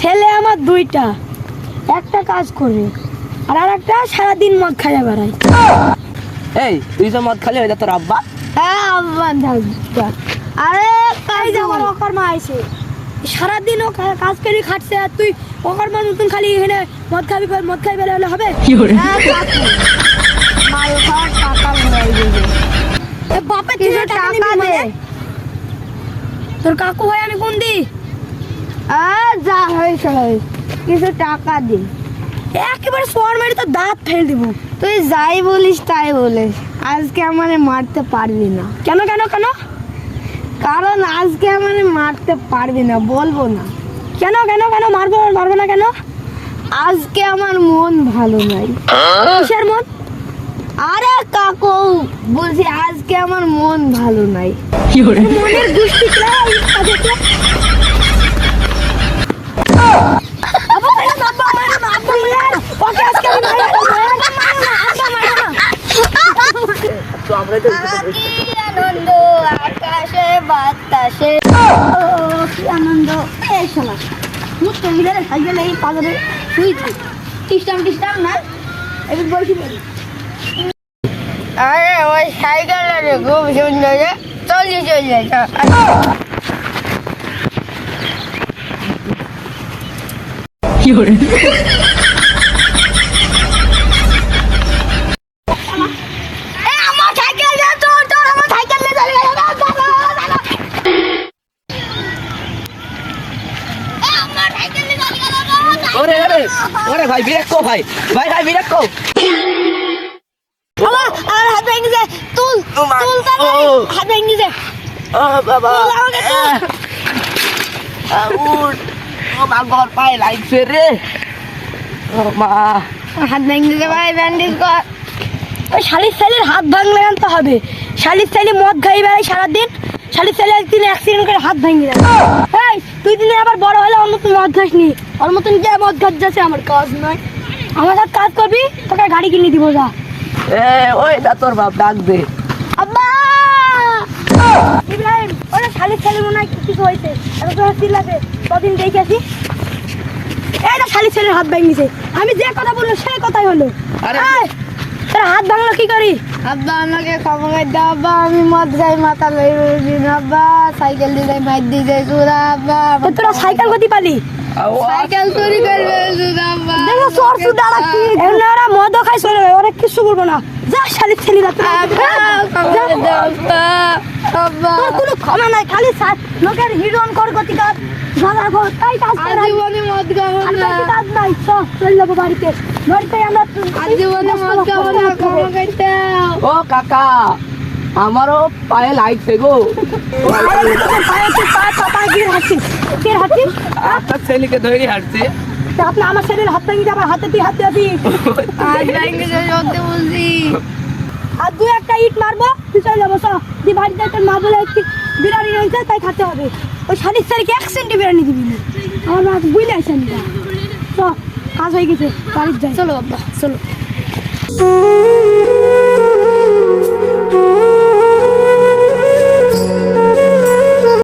ছেলে আমার দুইটা। একটা কাজ করে আর আর একটা সারাদিন মদ খাইয়া বেড়ায়। এই তুই তো মদ খালি হয়ে যা তোর আব্বা। হ্যাঁ আব্বা থাক আরে তাই যে আমার অকর্মা আইছে। সারাদিন ও কাজ করে খাটছে আর তুই অকর্মা নতুন খালি এখানে মদ খাবি মদ খাই হবে? হ্যাঁ। মাল খাওয়ার টাকা উড়াই দেবে। এ বাপের টাকা মানে? তোর কাকু হয় আমি কোন দি আর যা হয়েছে হয়েছে। কিছু টাকা দে। একেবারে সোয়ার মারি তো দাঁত ফেল দিব। তুই যাই বলিস তাই বলিস। আজকে আমারে মারতে পারবি না। কেন কেন কেন? কারণ আজকে আমারে মারতে পারবি না বলব না। কেন কেন কেন? মারবো মারবো না কেন? আজকে আমার মন ভালো নাই। কিসের মন? আরে কাকু বলছি আজকে আমার মন ভালো নাই। মনের গুষ্টি খেলা তাদেরকে আব্বা মারো না, আব্বা মারো না, আব্বা মারো না। ওকে আজকে আমি মারো না, মারো না, মারো না, আব্বা মারো না। তো আমরা তো আনন্দ আকাশে বাতাসে কি আনন্দ এই শোনা মুখ তো গিলে সাইকেল এই পাগলে শুই থাক টিস্টাম টিস্টাম না এবার বলছি আরে ওই সাইকেলটা খুব সুন্দর। চলি চলি যা। এ ওরে ওরে ওরে ভাই বিরাট কো ভাই। ভাই ভাই বিরাট কো আমার হাত ভেঙে যায় তুল তুল হাত ভেঙে যায় ও বাবা। তুল আমাকে তুল। ও মা ঘর পায়ে লাগছে রে। ও মা। হাত ভেঙে দিতে ভাই ব্যান্ডেজ কর। ওই শালির সাইলের হাত ভাঙলে আনতে হবে। শালির সাইলে মদ খাই বেড়াই সারাদিন। শালির সাইলে একদিন অ্যাক্সিডেন্ট করে হাত ভেঙে এই তুই দিনে আবার বড় হলে ওর মতন মদ খাস নি ওর মতন যে মদ খাস যাচ্ছে আমার কাজ নয়। আমার সাথে কাজ করবি তোকে গাড়ি কিনে দিব যা। এ ওই দা তোর বাপ ডাক দে। আব্বা! ইব্রাহিম ওরা শালির ছেলে মনে হয় কিছু হয়েছে। এত তো হাসিল আছে কদিন দেখে আসি। এইটা শালির ছেলের হাত ভেঙেছে। আমি যে কথা বলল সেই কথাই হলো। আরে- তোর হাত ভাঙলো কি করি? আব্বা আমাকে ক্ষমা করে দাও আব্বা আমি মদ খাই মাথা লই দিন আব্বা সাইকেল দিয়ে যাই মাইর দিয়ে যাই সুরা আব্বা। তো তোরা সাইকেল গতি পালি? সাইকেল চুরি করবে সুরা আব্বা। দেখো সর সুদারা কি এমনি ওরা মদও খাই চলে যাবে ওরা কিছু করব না। যা শালির ছেলেরা তোরা আব্বা আব্বা আব্বা। তোর কোনো ক্ষমা নাই খালি লোকের হিরোন কর গতি কর গাদা কর। তাই কাজ কর। আর আজীবনে মদ খাব আর না বেশি কাজ নাই চল যাব বাড়িতে বাড়িতে আমরা ও কাকা আমারও পায়ে লাগছে গো আপনার ছেলেকে ধরে হাঁটছে আপনি আমার শরীর হাত ভেঙে আমার হাতে তুই হাত বলছি আর দুই একটা ইট মারবো তুই চলে যাব তুই বাড়িতে তোর মা বলে একটি বিরিয়ানি রয়েছে তাই খেতে হবে ওই সাড়ে তারিখে এক সেন্টি বিরিয়ানি দিবি আমার মা বুঝলে আসেন কাজ হয়ে গেছে বাড়ির যাই। চলো বাবা চলো।